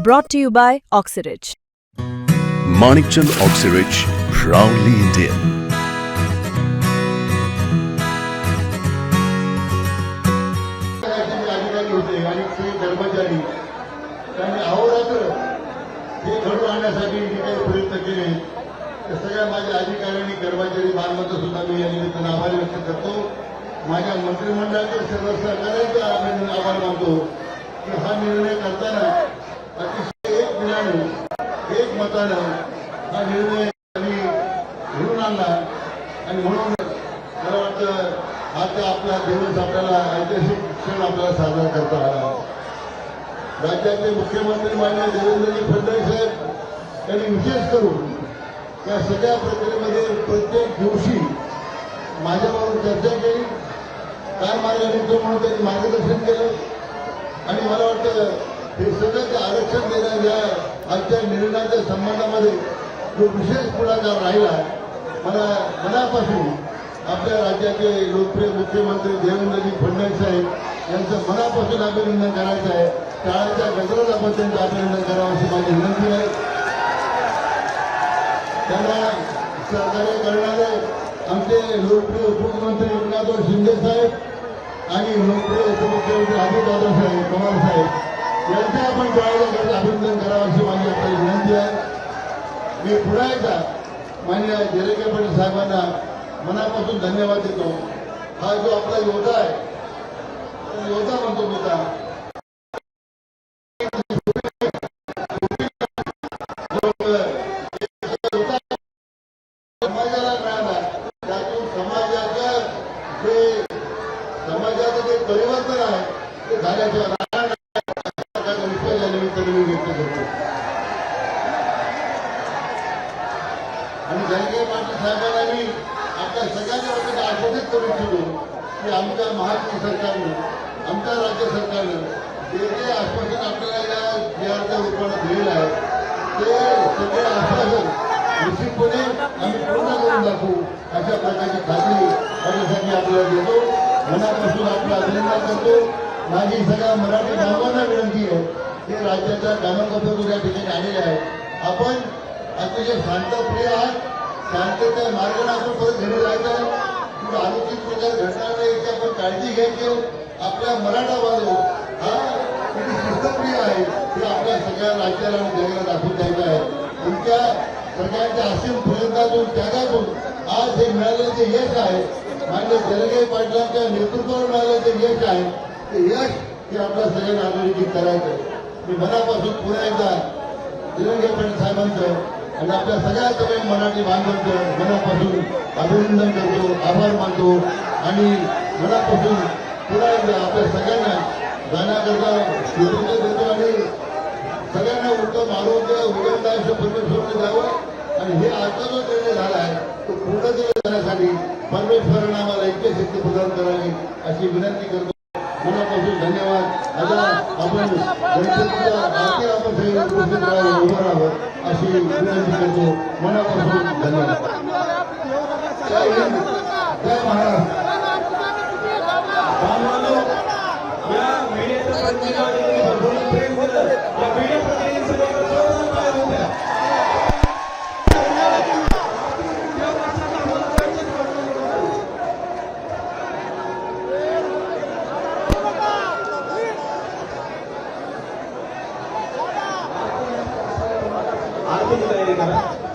Brought to you by Oxyridge. Manikchand Oxyrich, proudly Indian. कर्मचारी त्यांनी अहोरात्र हे घडून आणण्यासाठी जे काही प्रयत्न केले ते सगळ्या माझ्या अधिकाऱ्यांनी कर्मचारी मालमत्ता सुद्धा मी या निमित्तानं आभार व्यक्त करतो माझ्या मंत्रिमंडळातील सर्व अभिनंदन आभार मानतो की हा निर्णय करताना अतिशय एक दिनानं एक मतानं हा निर्णय आम्ही घडून आणला आणि म्हणून मला वाटतं हा आपला दिवस आपल्याला ऐतिहासिक क्षण आपल्याला साजरा करता आला राज्याचे मुख्यमंत्री मान्य देवेंद्रजी फडणवीस साहेब यांनी विशेष करून या सगळ्या प्रक्रियेमध्ये प्रत्येक दिवशी माझ्याबरोबर चर्चा केली काय मार्ग निघतो म्हणून त्यांनी मार्गदर्शन केलं आणि मला वाटतं हे सगळं आरक्षण देण्याच्या आजच्या निर्णयाच्या संबंधामध्ये जो विशेष पुढाकार राहिला मला मनापासून आपल्या राज्याचे लोकप्रिय मुख्यमंत्री देवेंद्रजी फडणवीस साहेब यांचं मनापासून अभिनंदन करायचं आहे. शाळेच्या गजरात आपण त्यांचं अभिनंदन करावं अशी माझी विनंती आहे. त्यांना सहकार्य करणारे आमचे लोकप्रिय उपमुख्यमंत्री एकनाथ शिंदे साहेब आणि लोकप्रिय उपमुख्यमंत्री अजितदादा साहेब पवार साहेब. यांचं आपण शाळेच्या अभिनंदन करावं अशी माझी आपली विनंती आहे. मी पुन्हा एकदा मान्य जेरेके पाटील साहेबांना मनापासून धन्यवाद देतो. हा जो आपला योद्धा आहे योद्धा म्हणतो मी का समाजाला मिळाला. त्यातून समाजाचं जे समाजाचं जे परिवर्तन आहे ते झाल्याशिवाय आणि जयंगे पाटील साहेबांना मी आपल्या सगळ्यांच्या वतीने आश्वासित करू इच्छितो की आमच्या महाराष्ट्र सरकारनं आमच्या राज्य सरकारनं जे जे आश्वासन आपल्याला या बिहारच्या रूपाने दिलेलं आहे ते सगळे आश्वासन निश्चितपणे आम्ही पूर्ण करून दाखवू अशा प्रकारची खात्री माझ्यासाठी आपल्याला देतो. मनापासून आपलं अभिनंदन करतो. माझी सगळ्या मराठी बांधवांना विनंती आहे. ते राज्याच्या कानाकोपऱ्यातून या ठिकाणी आलेले आहेत. आपण अतिशय शांतप्रिय आहात शांततेच्या मार्गाने आपण परत घरी जायचं आहे. किंवा अनुचित प्रकार घडणार नाही याची आपण काळजी घ्यायची आहे. आपल्या मराठा बांधव हा किती शिस्तप्रिय आहे हे आपल्या सगळ्या राज्याला आणि जगाला दाखवून द्यायचं आहे. तुमच्या सगळ्यांच्या असीम प्रयत्नातून त्यागातून आज हे मिळालेलं जे यश आहे मान्य जलगे पाटलांच्या नेतृत्वावर मिळालेलं जे यश आहे ते यश हे आपल्या सगळ्या नागरिक करायचं मी मनापासून पुन्हा एकदा जलंगे पाटील साहेबांचं आणि आपल्या सगळ्यांचं मी मराठी बांधवांचं मनापासून अभिनंदन करतो आभार मानतो. आणि मनापासून पुन्हा एकदा आपल्या सगळ्यांना जाण्याकरता शुभेच्छा देतो आणि सगळ्यांना उत्तम आरोग्य उत्तम आयुष्य परमेश्वरने द्यावं. आणि हे आजचा जो निर्णय झाला आहे तो पूर्ण करण्यासाठी परमेश्वरांना आम्हाला ऐक्य शक्ती प्रदान करावी अशी विनंती करतो. मनापासून धन्यवाद. आता आपण गणपतीच्या आरती आपण सगळे उपस्थित राहावं उभं राहावं अशी विनंती करतो. मनापासून धन्यवाद. जय हिंद. जय महाराष्ट्र. या அறுபது